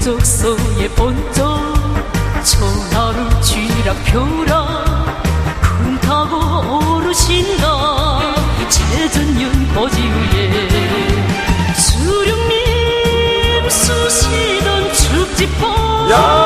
쪽소의 본점 전하루 쥐락표라 군타고 오르신다 제전년 거지 위에 수령님 수시던 축지법.